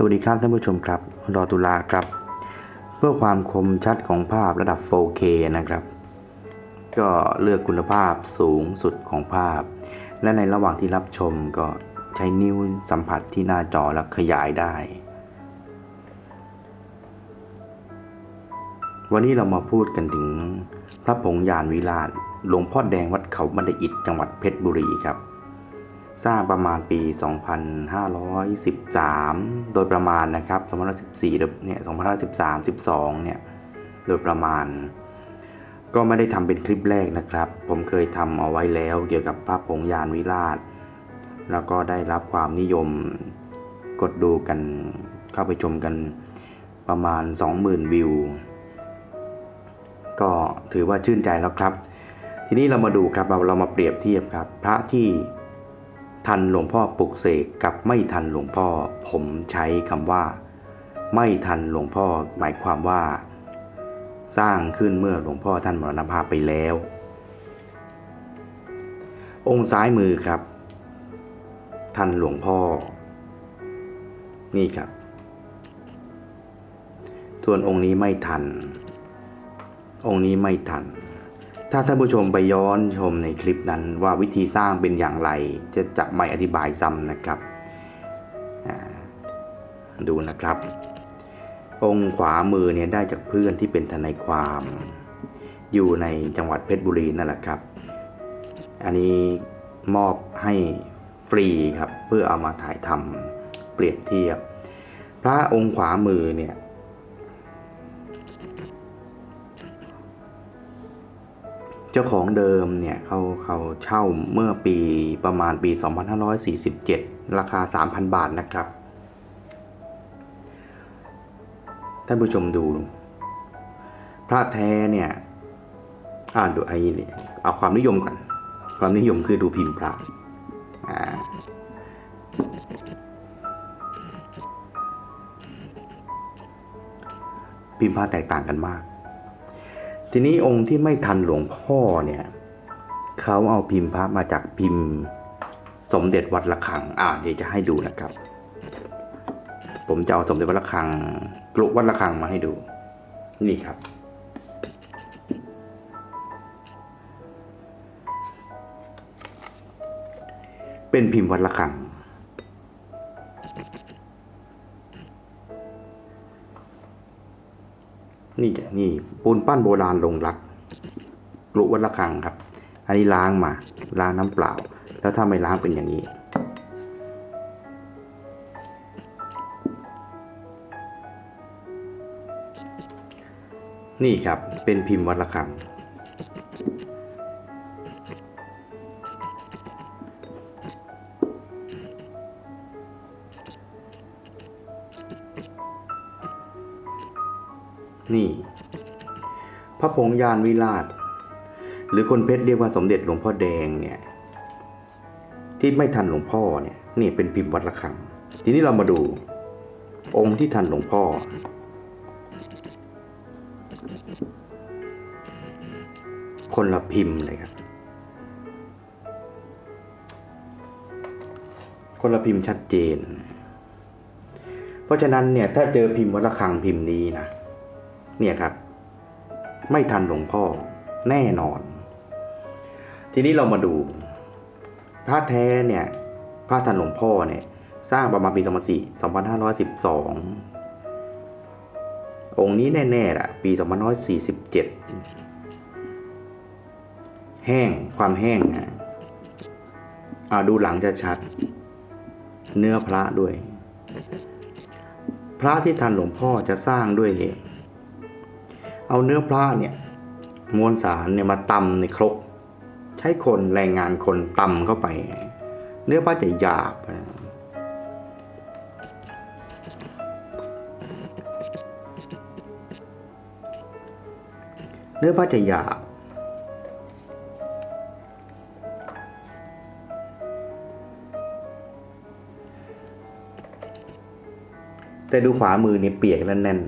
สวัสดีครับท่านผู้ชมครับ รอตุลาครับ เพื่อความคมชัดของภาพระดับ 4K นะครับ ก็เลือกคุณภาพสูงสุดของภาพ และในระหว่างที่รับชมก็ใช้นิ้วสัมผัสที่หน้าจอแล้วขยายได้ วันนี้เรามาพูดกันถึงพระผงยานวิราชหลวงพ่อแดงวัดเขาบันไดอิฐจังหวัดเพชรบุรีครับ สร้างประมาณปี 2513 โดยประมาณนะครับ2514เนี่ย2513 12 เนี่ย โดยประมาณ ก็ไม่ได้ทำเป็นคลิปแรกนะครับ ผมเคยทำเอาไว้แล้วเกี่ยวกับพระผงยานวิราช แล้วก็ได้รับความนิยมกดดูกันเข้าไปชมกันประมาณ 20,000 วิว ก็ถือว่าชื่นใจแล้วครับ ทีนี้เรามาดูครับเราเรามาเปรียบเทียบครับ พระที่ ทันหลวงพ่อปลุกเสกกับไม่ทันหลวงพ่อ ผมใช้คำว่า ไม่ทันหลวงพ่อหมายความว่า สร้างขึ้นเมื่อหลวงพ่อท่านมรณภาพไปแล้ว องค์ซ้ายมือครับ ทันหลวงพ่อ นี่ครับ ส่วนองค์นี้ไม่ทัน องค์นี้ไม่ทัน ถ้าท่านผู้ชมไปย้อนชมในคลิปนั้นว่าวิธีสร้างเป็นอย่างไร จะจะไม่อธิบายซ้ำนะครับ ดูนะครับ องค์ขวามือเนี่ยได้จากเพื่อนที่เป็นทนายความ อยู่ในจังหวัดเพชรบุรีนั่นแหละครับ อันนี้มอบให้ฟรีครับ เพื่อเอามาถ่ายทำเปรียบเทียบ พระองค์ขวามือเนี่ย เจ้าของเดิมเนี่ยเขาเขาเช่าเมื่อปีประมาณปี 2547 ราคา 3,000 บาทนะครับ ท่านผู้ชมดู พระแท้เนี่ยอ่านดูไอ้นี่เอาความนิยมก่อน ความนิยมคือดูพิมพ์พระอ่าพิมพ์พระแตกต่างกันมาก ทีนี้องค์ที่ไม่ทันหลวงพ่อเนี่ยเขาเอาพิมพ์พระมาจากพิมพ์ สมเด็จวัดระฆัง อ่าเดี๋ยวจะให้ดูนะครับ ผมจะเอาสมเด็จวัดระฆังกลุวัดระฆังมาให้ดู นี่ครับ เป็นพิมพ์วัดระฆัง นี่จะนี่ปูนปั้นโบราณลงรักกรุวัดระฆังครับ อันนี้ล้างมา ล้างน้ำเปล่า แล้วถ้าไม่ล้างเป็นอย่างนี้ นี่ครับเป็นพิมพ์วัดระฆัง พระผงยานวิราช หรือคนเพชรเรียกว่าสมเด็จหลวงพ่อแดงเนี่ยที่ไม่ทันหลวงพ่อเนี่ยนี่เป็นพิมพ์วัดระฆัง ทีนี้เรามาดูองค์ที่ทันหลวงพ่อ คนละพิมพ์เลยครับ คนละพิมพ์ชัดเจน เพราะฉะนั้นเนี่ยถ้าเจอพิมพ์วัดระฆังพิมพ์นี้นะ เนี่ยครับ ไม่ทันหลวงพ่อแน่นอน ทีนี้เรามาดูพระแท้เนี่ยพระทันหลวงพ่อเนี่ย สร้างประมาณปี2512 องค์นี้แน่ๆแหละปี2547 แห้งความแห้งนะอ่าดูหลังจะชัด เนื้อพระด้วย พระที่ทันหลวงพ่อจะสร้างด้วยเเอาเนื้อพระเนี่ยมวลสารเนี่ยมาตำในครก ใช้คนแรงงานคนตำเข้าไป เนื้อพระจะหยาบเนื้อพระจะหยาบแต่ดูขวามือเนี่ยเปียกและแน่น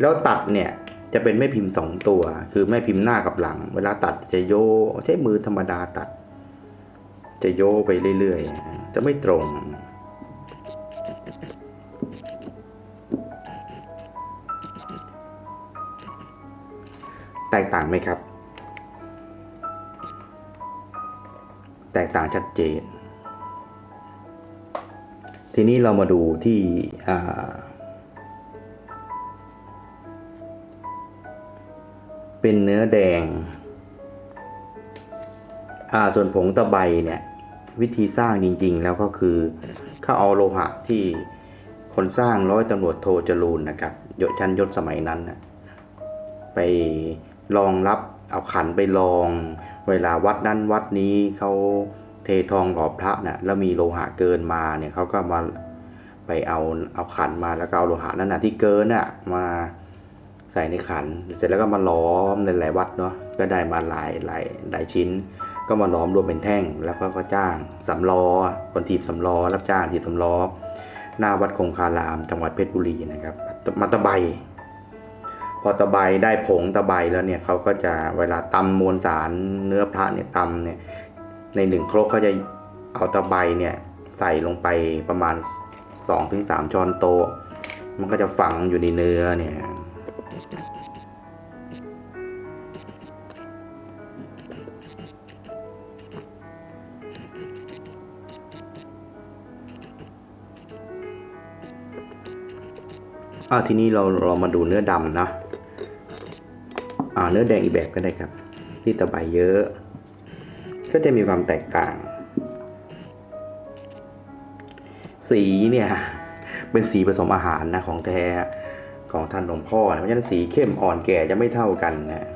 แล้วตัดเนี่ยจะเป็นแม่พิมพ์สองตัว คือแม่พิมพ์หน้ากับหลัง เวลาตัดจะโยใช้มือธรรมดาตัด จะโยไปเรื่อยๆ จะไม่ตรง แตกต่างไหมครับ แตกต่างชัดเจน ทีนี้เรามาดูที่อ่า เป็นเนื้อแดง อ่าส่วนผงตะไบเนี่ย วิธีสร้างจริง ๆ แล้วก็คือเขาเอาโลหะที่คนสร้างร้อยตำรวจโทจรูนนะครับยศชั้นยศสมัยนั้นนะไปลองรับเอาขันไปลอง เวลาวัดนั้นวัดนี้เขาเททองหล่อพระนะ่ะแล้วมีโลหะเกินมาเนี่ยเขาก็มาไปเอาเอาขันมาแล้วก็เอาโลหะนั้นนะที่เกินน่ะมา ใส่ในขัน เสร็จแล้วก็มาล้อมในหลายวัดเนาะก็ได้มาหลายหลายหลายชิ้น ก็มาล้อมรวมเป็นแท่ง แล้วก็ก็จ้างสำล้อคนถีบสำล้อรับจ้างถีบสำล้อหน้าวัดคงคารามจังหวัดเพชรบุรีนะครับมาตะไบพอตะไบได้ผงตะไบแล้วเนี่ยเขาก็จะเวลาตำมวลสารเนื้อพระเนี่ยตำเนี่ยในหนึ่งครกเขาจะเอาตะไบเนี่ยใส่ลงไปประมาณ2-3ถึงช้อนโต๊ะมันก็จะฝังอยู่ในเนื้อเนี่ย อ่าทีนี้เราเรามาดูเนื้อดำนะอ่าเนื้อแดงอีกแบบก็ได้ครับ ที่ตะไบเยอะ ก็จะมีความแตกต่าง สีเนี่ย เป็นสีผสมอาหารนะของแท้ ของท่านหลวงพ่อนะเพราะฉะนั้นสีเข้มอ่อนแก่จะไม่เท่ากันนะ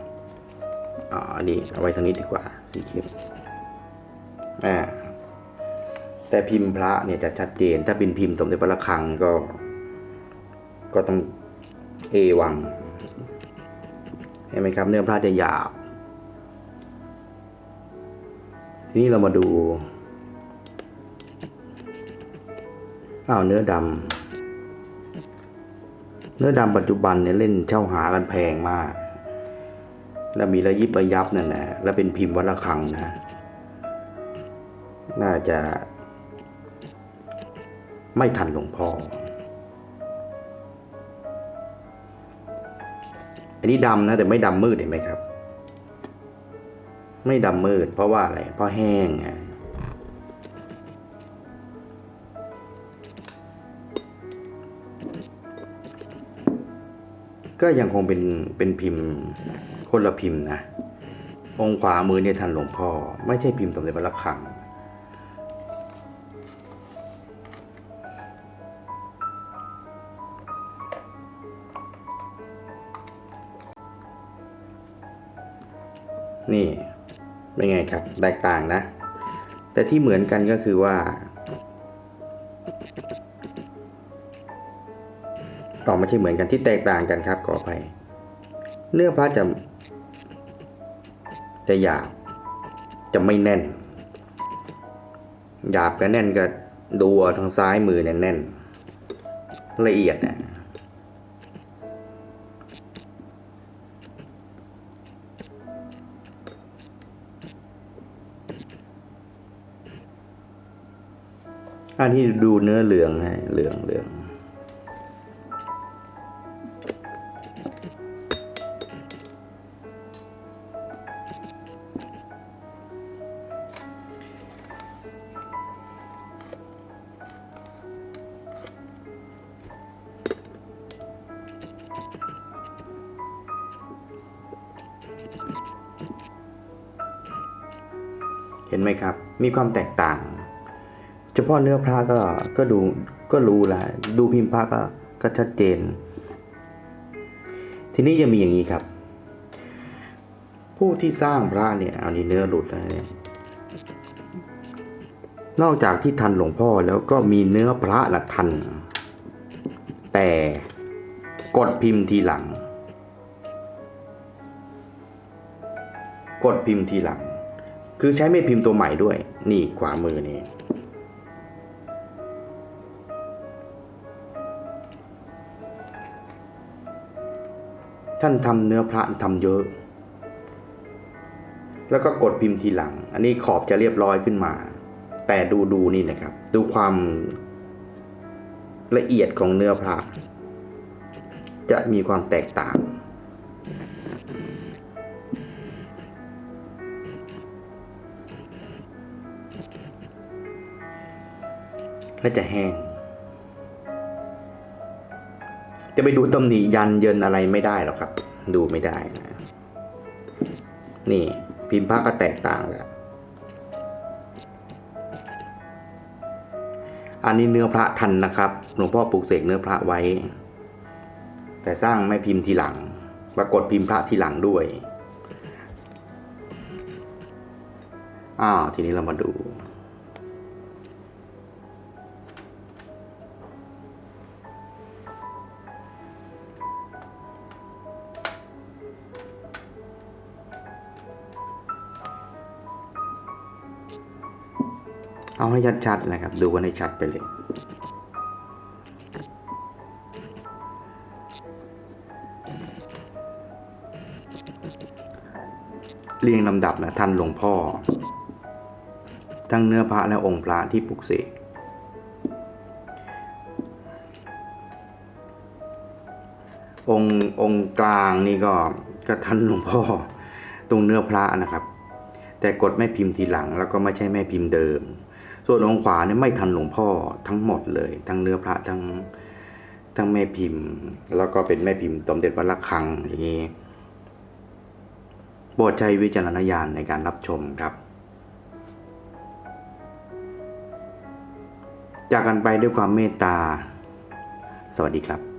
อ่าอันนี้เอาไว้ทางนี้ดีกว่า สีเข้มอ่าแต่พิมพ์พระเนี่ยจะชัดเจน ถ้าเป็นพิมพ์สมเด็จพระระฆังก็ ก็ต้องเอวังเห็นไหมครับ เนื้อพระจะหยาบ ทีนี้เรามาดูอ้าวเนื้อดำ เนื้อดำปัจจุบันเนี่ยเล่นเช่าหากันแพงมาก แล้วมีระยิบระยับนั่นนะแล้วเป็นพิมพ์วัดระฆังนะ น่าจะ ไม่ทันหลวงพ่อ อันนี้ดำนะ แต่ไม่ดำมืดเห็นไหมครับ ไม่ดำมืด เพราะว่าอะไร เพราะแห้งไง ก็ยังคงเป็นเป็นพิมพ์คนละพิมพ์นะ องค์ขวามือเนี่ยทันหลวงพ่อ ไม่ใช่พิมพ์สมเด็จพระระฆังนี่เป็นไงครับ แตกต่างนะ แต่ที่เหมือนกันก็คือว่า ต่อไม่ใช่เหมือนกันที่แตกต่างกันครับขออภัยเนื้อพระจะจะหยาบจะไม่แน่น หยาบกับแน่นก็ดูทางซ้ายมือเนี่ยแน่น ละเอียดนะอันที่ดูเนื้อเหลืองฮะเหลืองเหลือง ไหมครับ มีความแตกต่าง เฉพาะเนื้อพระก็ก็ดูก็รู้ล้วดูพิมพ์พระก็ก็ชัดเจน ทีนี้ยังมีอย่างนี้ครับ ผู้ที่สร้างพระเนี่ยเอานี่เนื้อหลุดแล้วเนี่ยนอกจากที่ทันหลวงพ่อแล้วก็มีเนื้อพระละทัน แต่กดพิมพ์ทีหลัง กดพิมพ์ทีหลัง คือใช้ไม่พิมพ์ตัวใหม่ด้วย นี่ขวามือนี่ท่านทำเนื้อพระทำเยอะ แล้วก็กดพิมพ์ทีหลัง อันนี้ขอบจะเรียบร้อยขึ้นมา แต่ดูดูนี่นะครับ ดูความละเอียดของเนื้อพระ จะมีความแตกต่าง และจะแห้ง จะไปดูตำหนิยันเยินอะไรไม่ได้หรอกครับ ดูไม่ได้นะ นี่พิมพ์พระก็แตกต่างแล้วอันนี้เนื้อพระทันนะครับ หลวงพ่อปลูกเสกเนื้อพระไว้ แต่สร้างไม่พิมพ์ทีหลัง ปรากฏพิมพ์พระทีหลังด้วย อ้าว ทีนี้เรามาดู เอาให้ชัดๆนะครับ ดูกันให้ชัดไปเลย เรียงลำดับนะท่านหลวงพ่อ ทั้งเนื้อพระและองค์พระที่ปลุกเสกองค์องค์กลางนี่ก็ก็ท่านหลวงพ่อตรงเนื้อพระนะครับ แต่กดแม่พิมพ์ทีหลังแล้วก็ไม่ใช่แม่พิมพ์เดิม ส่วนองค์ขวาเนี่ยไม่ทันหลวงพ่อทั้งหมดเลย ทั้งเนื้อพระทั้งทั้งแม่พิมพ์ แล้วก็เป็นแม่พิมพ์สมเด็จวัดระฆังอย่างนี้โปรดใช้วิจารณญาณในการรับชมครับ จากกันไปด้วยความเมตตา สวัสดีครับ